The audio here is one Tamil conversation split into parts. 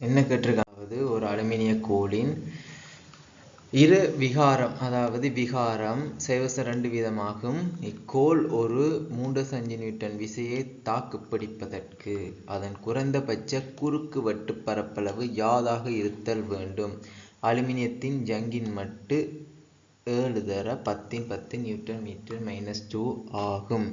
என்ன கேட்டிருக்காவது ஒரு அலுமினிய கோலின் இரு விகாரம் அதாவது விகாரம் சைவச ரெண்டு வீதமாகும். இக்கோல் ஒரு மூன்று சஞ்சு நியூட்டன் விசையை தாக்கு பிடிப்பதற்கு அதன் குறைந்தபட்ச குறுக்கு வெட்டு பரப்பளவு யாதாக இருத்தல் வேண்டும்? அலுமினியத்தின் ஜங்கின் மட்டு ஏழு தர பத்தின் பத்து நியூட்டன் மீட்டர் மைனஸ் டூ ஆகும்.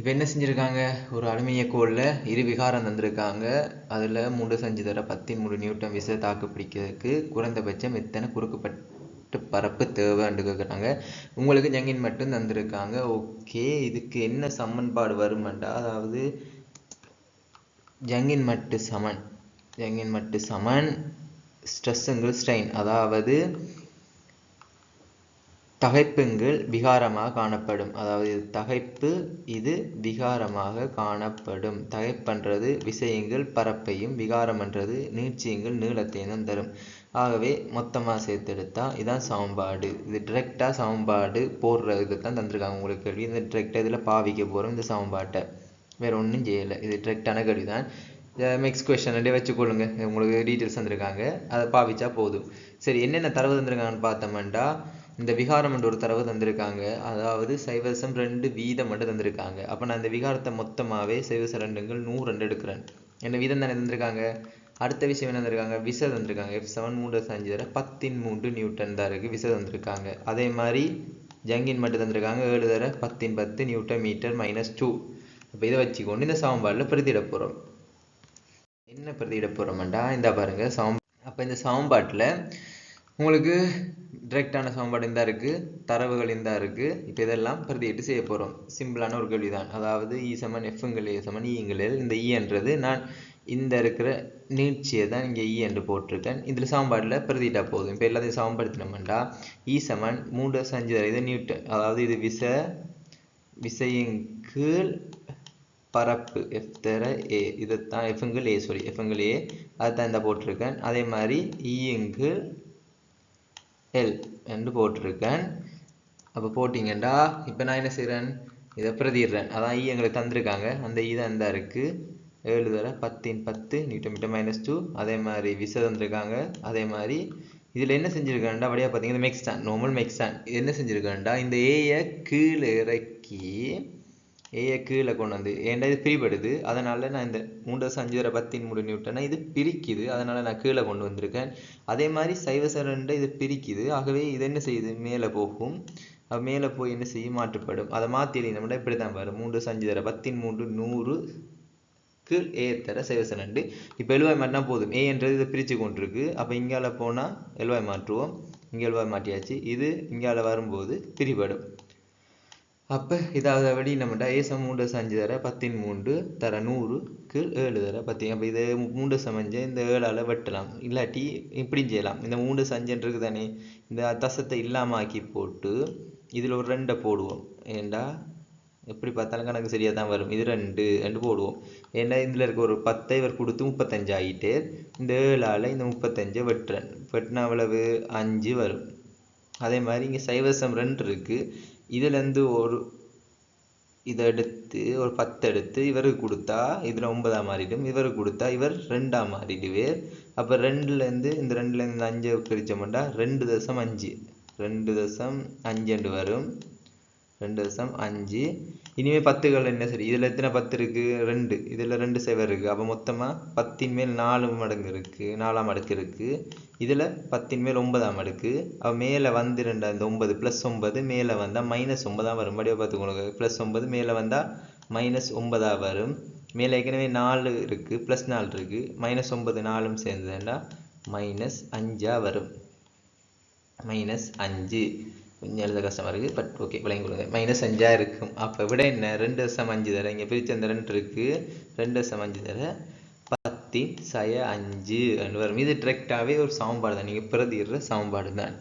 இப்போ என்ன செஞ்சுருக்காங்க? ஒரு அலுமினிய கோலில் இரு விகாரம் தந்திருக்காங்க. அதில் மூன்று செஞ்சு தர பத்தின் மூணு நியூட்டன் விசை தாக்கு பிடிக்கிறதுக்கு குறைந்தபட்சம் எத்தனை குறுக்குப்பட்டு பரப்பு தேவைன்னு கேட்குறாங்க உங்களுக்கு ஜங்கின் மட்டும் தந்திருக்காங்க. ஓகே இதுக்கு என்ன சமன்பாடு வருமெண்டா? அதாவது ஜங்கின் மட்டு சமன். ஜங்கின் மட்டு சமன். ஸ்ட்ரெஸ்ஸுங்கள் ஸ்ட்ரெயின். அதாவது தகைப்புங்கள் விகாரமாக காணப்படும். அதாவது இது தகைப்பு இது விகாரமாக காணப்படும். தகைப்பன்றது விசயங்கள் பரப்பையும் விகாரம்ன்றது நீட்சியங்கள் நீளத்தையும் தான் தரும். ஆகவே மொத்தமாக சேர்த்தெடுத்தா இதான் சமன்பாடு. இது டிரெக்டாக சமன்பாடு போடுற இது தான் தந்திருக்காங்க உங்களுக்கு கேள்வி. இந்த டிரெக்டாக இதில் பாவிக்க போகிறோம் இந்த சமன்பாட்டை. வேறு ஒன்றும் செய்யலை. இது டிரெக்டான கேள்வி தான் நெக்ஸ்ட் கொஷனே வச்சுக்கொள்ளுங்க உங்களுக்கு டீட்டெயில்ஸ் தந்திருக்காங்க. அதை பாவிச்சா போதும். சரி என்னென்ன தரவு தந்திருக்காங்கன்னு பார்த்தோம்னா இந்த விகாரம் என்ற ஒரு தரவு தந்திருக்காங்க. அதாவது சைவசம் ரெண்டு வீதம் மட்டும் தந்திருக்காங்க. அப்போ நான் இந்த விகாரத்தை மொத்தமாகவே சைவச ரெண்டுங்கள் நூறு ரெண்டு எடுக்கிறேன். என்ன வீதம் தானே தந்திருக்காங்க? அடுத்த விஷயம் என்ன தந்திருக்காங்க? விசை தந்திருக்காங்க. எஃப் செவன் மூன்று அஞ்சு தர பத்தின் மூன்று நியூட்டன் தான் இருக்குது விசை தந்திருக்காங்க. அதே மாதிரி ஜங்கின் மட்டும் தந்திருக்காங்க. ஏழு தர பத்தின் பத்து நியூட்டன் மீட்டர் மைனஸ் டூ இப்போ இதை வச்சுக்கொண்டு இந்த சமன்பாடில் பிரதியிட போகிறோம் என்ன பிரதியிட போகிறோம்டா இந்த பாருங்க சாம் அப்போ இந்த சாம்பாட்டில் உங்களுக்கு டிரெக்டான சமன்பாடு இந்த இருக்குது தரவுகள் தான் இருக்குது இப்போ இதெல்லாம் பிரதியிட்டு செய்ய போகிறோம் சிம்பிளான ஒரு கேள்வி தான் அதாவது இ சமன் எஃப்ங்கள் ஏ சமன் e ஈங்களில் இந்த e ஈன்றது நான் இந்த இருக்கிற நீட்சியை தான் இங்கே ஈ என்று போட்டிருக்கேன். இதில் சமன்பாட்டில் பிரதிட்டா போதும். இப்போ எல்லாத்தையும் சமன்படுத்தினோம்டா. இ சமன் மூன்று அஞ்சு இது நியூட்டன் அதாவது இது விச விசையின் கீழ் பரப்பு எஃப் தர ஏ இதைத்தான் எஃப்ங்கள் ஏ சாரி எஃப்ங்கள் ஏ அதுதான் இந்த போட்டிருக்கேன். அதே மாதிரி ஈயுங்கு எல் என்று போட்டிருக்கேன். அப்போ போட்டிங்கண்டா இப்போ நான் என்ன செய்கிறேன் இதை பிரதிடுறேன் அதான் ஈ எங்களுக்கு தந்திருக்காங்க. அந்த ஈ தான் இந்த இருக்குது ஏழு தர பத்தின் பத்து நியூட்டன் மீட்டர் மைனஸ் டூ அதே மாதிரி விசை தந்திருக்காங்க. அதே மாதிரி இதில் என்ன செஞ்சுருக்கேன்டா? அப்படியே பார்த்தீங்கன்னா மெக்ஸ்டான் நார்மல் மெக்ஸ்டான் என்ன செஞ்சுருக்கேன்டா? இந்த ஏயை கீழே இறக்கி ஏஐ கீழே கொண்டு வந்து ஏன்டா இது பிரிபடுது? அதனால் நான் இந்த மூன்று அஞ்சு வரை பத்தின் மூணு நியூட்டனை இது பிரிக்குது. அதனால் நான் கீழே கொண்டு வந்திருக்கேன். அதே மாதிரி சைவசரண்டை இது பிரிக்குது. ஆகவே இது என்ன செய்யுது? மேலே போகும். மேலே போய் என்ன செய்யும்? மாற்றப்படும். அதை மாற்றி எழுதினோம்னா இப்படி தான் வரும். மூன்று அஞ்சு தர பத்தின் மூன்று நூறு கீழ் ஏ தர சைவசரண்டு இப்போ எழுவாய் மாட்டினா போதும். ஏ என்றது இதை பிரித்து கொண்டிருக்கு. அப்போ இங்கால போனால் எழுவாய் மாற்றுவோம். இங்கே எழுவாய் மாட்டியாச்சு இது இங்கால வரும்போது பிரிபடும். அப்போ இதாவது வழி நம்ம ஏசம் மூன்று அஞ்சு தர பத்தின் மூன்று தர நூறு கீழ் ஏழு தர பத்தி. அப்போ இது மூன்று சமைஞ்ச இந்த ஏழால் வெட்டலாம். இல்லாட்டி இப்படியும் செய்யலாம். இந்த மூன்று சஞ்சன்றது தானே இந்த தசத்தை இல்லாமல் ஆக்கி போட்டு இதில் ஒரு ரெண்டை போடுவோம். ஏண்டா? எப்படி பார்த்தாலும் கணக்கு சரியாக தான் வரும். இது ரெண்டு ரெண்டு போடுவோம். ஏன்னா இதில் இருக்க ஒரு பத்தை இவர் கொடுத்து முப்பத்தஞ்சு ஆகிட்டு இந்த ஏழால் இந்த முப்பத்தஞ்சை வெட்டுறேன். வெட்டின அவ்வளவு அஞ்சு வரும். அதே மாதிரி இங்கே சைவசம் ரெண்டு இருக்குது இதுலேருந்து ஒரு இதை எடுத்து ஒரு பத்து எடுத்து இவருக்கு கொடுத்தா இதில் ஒன்பதாக மாறிடும். இவருக்கு கொடுத்தா இவர் ரெண்டாக மாறிடுவார் அப்போ ரெண்டுலேருந்து இந்த ரெண்டுலேருந்து இந்த அஞ்சை பிரித்தோம்னா ரெண்டு தசம் அஞ்சு. ரெண்டு தசம் அஞ்சுண்டு வரும். ரெண்டு தசம் அஞ்சு. இனிமேல் பத்துகள் என்ன சரி? இதில் எத்தனை பத்து இருக்குது ரெண்டு. இதில் ரெண்டு செவர் இருக்குது அப்போ மொத்தமாக பத்தின் மேல் நாலு மடங்கு இருக்குது நாலாம் அடுக்கு இருக்குது இதில் பத்தின் மேல் ஒன்பதாம் அடுக்கு. அப்போ மேலே வந்து ரெண்டு அந்த ஒன்பது ப்ளஸ் ஒன்பது மேலே வந்தால் மைனஸ் ஒன்பதாக வரும். படியாக பார்த்துக்கோங்க ப்ளஸ் ஒன்பது மேலே வந்தால் மைனஸ் ஒன்பதாக வரும். மேலே ஏற்கனவே நாலு இருக்குது ப்ளஸ் நாலு இருக்குது மைனஸ் ஒன்பது நாலும் சேர்ந்ததுன்னா மைனஸ் அஞ்சாக வரும். மைனஸ் அஞ்சு. கொஞ்சம் எழுத கஷ்டமாக இருக்குது பட் ஓகே விளங்கி கொடுங்க மைனஸ் அஞ்சாக இருக்கும். அப்போ விட என்ன? ரெண்டு வருஷம் அஞ்சு தர. இங்கே பிரித்து அந்த ரெண்டு இருக்குது ரெண்டு வருஷம் அஞ்சு தர. பத்தின் சய அஞ்சு. ரெண்டு வரும் இது டிரெக்டாகவே ஒரு சமன்பாடு தான் நீங்கள் பிரதிடுற சமன்பாடு தான்